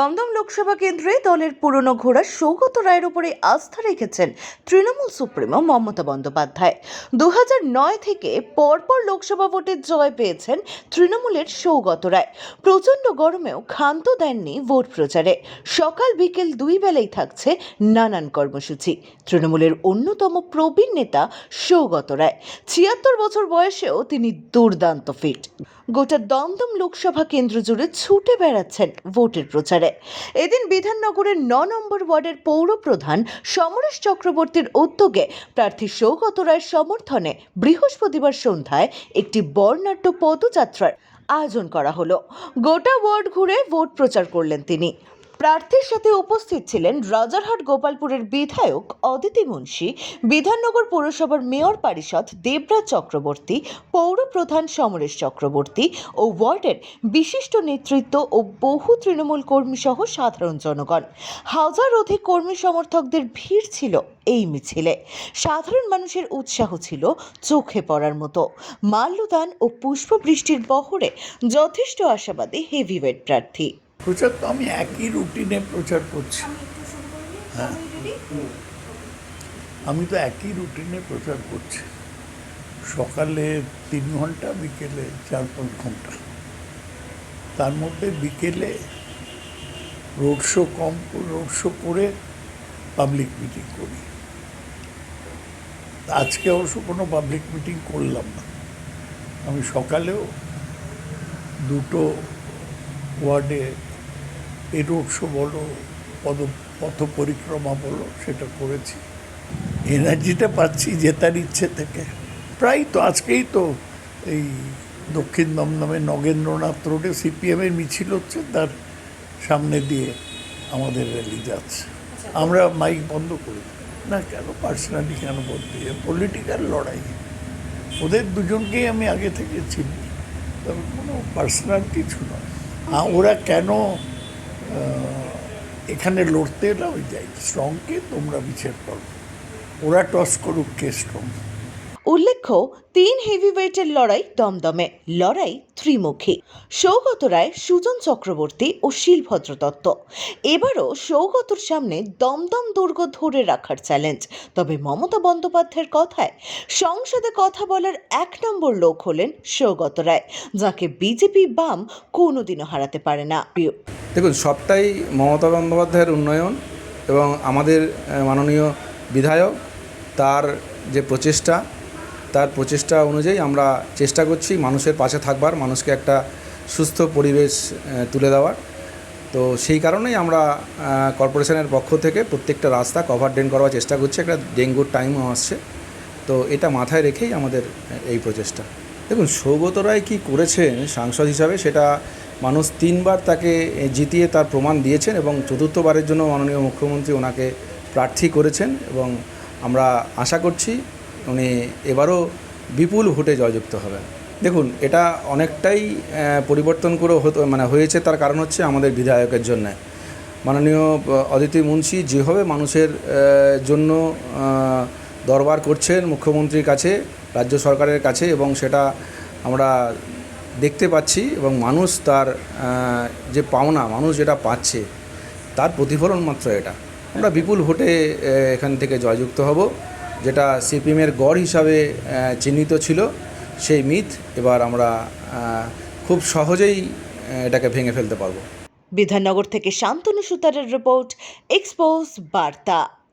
দমদম লোকসভা কেন্দ্রে দলের পুরনো ঘোড়া সৌগত রায়ের উপরে আস্থা রেখেছেন তৃণমূল সুপ্রিমো মমতা বন্দ্যোপাধ্যায়। দু নয় থেকে পরপর লোকসভা ভোটে জয় পেয়েছেন তৃণমূলের সৌগত রায়। প্রচণ্ড গরমেও ক্ষান্ত দেননি ভোট প্রচারে। সকাল বিকেল দুই বেলাই থাকছে নানান কর্মসূচি। তৃণমূলের অন্যতম প্রবীণ নেতা সৌগত রায়। ছিয়াত্তর বছর বয়সেও তিনি দুর্দান্ত ফিট গোটা দমদম লোকসভা কেন্দ্র জুড়ে ছুটে বেড়াচ্ছেন ভোটের প্রচারে। এদিন বিধাননগরের ন নম্বর ওয়ার্ডের পৌর প্রধান সমরেশ চক্রবর্তীর উদ্যোগে প্রার্থী সৌগত রায়ের সমর্থনে বৃহস্পতিবার সন্ধ্যায় একটি বর্ণাঢ্য পদযাত্রার আয়োজন করা হলো। গোটা ওয়ার্ড ঘুরে ভোট প্রচার করলেন তিনি। প্রার্থীর সাথে উপস্থিত ছিলেন রাজারহাট গোপালপুরের বিধায়ক অদিতি মুন্সি, বিধাননগর পৌরসভার মেয়র পারিষদ দেবরাজ চক্রবর্তী পৌরপ্রধান সমরেশ চক্রবর্তী ও ওয়ার্ডের বিশিষ্ট নেতৃত্ব ও বহু তৃণমূল কর্মী সহ সাধারণ জনগণ। হাজার অধিক কর্মী সমর্থকদের ভিড় ছিল এই মিছিলে। সাধারণ মানুষের উৎসাহ ছিল চোখে পড়ার মতো। মাল্যদান ও পুষ্পবৃষ্টির বহরে যথেষ্ট আশাবাদী হেভিওয়েট প্রার্থী। প্রচার তো আমি একই রুটিনে প্রচার করছি। হ্যাঁ। আমি তো একই রুটিনে প্রচার করছি। সকালে তিন ঘণ্টা বিকেলে চার পাঁচ ঘণ্টা। তার মধ্যে বিকেলে রোড শো কম রোড শো করে পাবলিক মিটিং করি। আজকে অবশ্য কোনো পাবলিক মিটিং করলাম না। আমি সকালেও দুটো ওয়ার্ডে এই রোড শো বলো পদ পথ পরিক্রমা বলো সেটা করেছি। এনার্জিটা পাচ্ছি জেতার ইচ্ছে থেকে। প্রায় তো আজকেই তো এই দক্ষিণ দমদমে নগেন্দ্রনাথ রোডে সিপিএমের মিছিল হচ্ছে তার সামনে দিয়ে আমাদের র্যালি যাচ্ছে। আমরা মাইক বন্ধ করি। না কেন পার্সোনালি কেন বলতে পলিটিক্যাল লড়াই। ওদের দুজনকেই আমি আগে থেকে চিনি। তবে কোনো পার্সোনাল কিছু নয়। ওরা কেন এখানে লড়তে এলাম ওই যাই স্ট্রংকে তোমরা বিচার করো। ওরা টস করুক কে স্ট্রং উল্লেখ্য, তিন হেভিওয়েটের লড়াই দমদমে, লড়াই ত্রিমুখী। সৌগত রায়, সুজন চক্রবর্তী ও শিলভদ্র দত্ত। এবারও সৌগতর সামনে দমদম দুর্গ ধরে রাখার চ্যালেঞ্জ তবে মমতা বন্দ্যোপাধ্যায়ের কথায়, সংসদে কথা বলার এক নম্বর লোক হলেন সৌগত রায়, যাকে বিজেপি বাম কোনোদিনও হারাতে পারে না। দেখুন, সবটাই মমতা বন্দ্যোপাধ্যায়ের উন্নয়ন এবং আমাদের মাননীয় বিধায়ক, তার যে প্রচেষ্টা তার প্রচেষ্টা অনুযায়ী আমরা চেষ্টা করছি মানুষের পাশে থাকবার, মানুষকে একটা সুস্থ পরিবেশ তুলে দেওয়ার। তো সেই কারণেই আমরা কর্পোরেশনের পক্ষ থেকে প্রত্যেকটা রাস্তা কভার ড্রেন করার চেষ্টা করছি। একটা ডেঙ্গুর টাইমও আসছে। তো এটা মাথায় রেখেই আমাদের এই প্রচেষ্টা। দেখুন, সৌগত রায় কী করেছেন সাংসদ হিসাবে সেটা মানুষ তিনবার তাকে জিতিয়ে তার প্রমাণ দিয়েছেন এবং চতুর্থবারের জন্য মাননীয় মুখ্যমন্ত্রী ওনাকে প্রার্থী করেছেন এবং আমরা আশা করছি উনি এবারও বিপুল ভোটে জয়যুক্ত হবেন। দেখুন, এটা অনেকটাই পরিবর্তন করে হতো মানে হয়েছে, তার কারণ হচ্ছে আমাদের বিধায়কের জন্য। মাননীয় অদিতি মুন্সি যেভাবে মানুষের জন্য দরবার করছেন মুখ্যমন্ত্রীর কাছে, রাজ্য সরকারের কাছে, এবং সেটা আমরা দেখতে পাচ্ছি, এবং মানুষ তার যে পাওনা, মানুষ যেটা পাচ্ছে, তার প্রতিফলন মাত্র এটা। আমরা বিপুল ভোটে এখান থেকে জয়যুক্ত হব। যেটা সিপিএমের গড় হিসাবে চিহ্নিত ছিল, সেই মিথ এবার আমরা খুব সহজেই এটাকে ভেঙে ফেলতে পারব। বিধাননগর থেকে শান্তনু সুতারের রিপোর্ট এক্সপোজ বার্তা।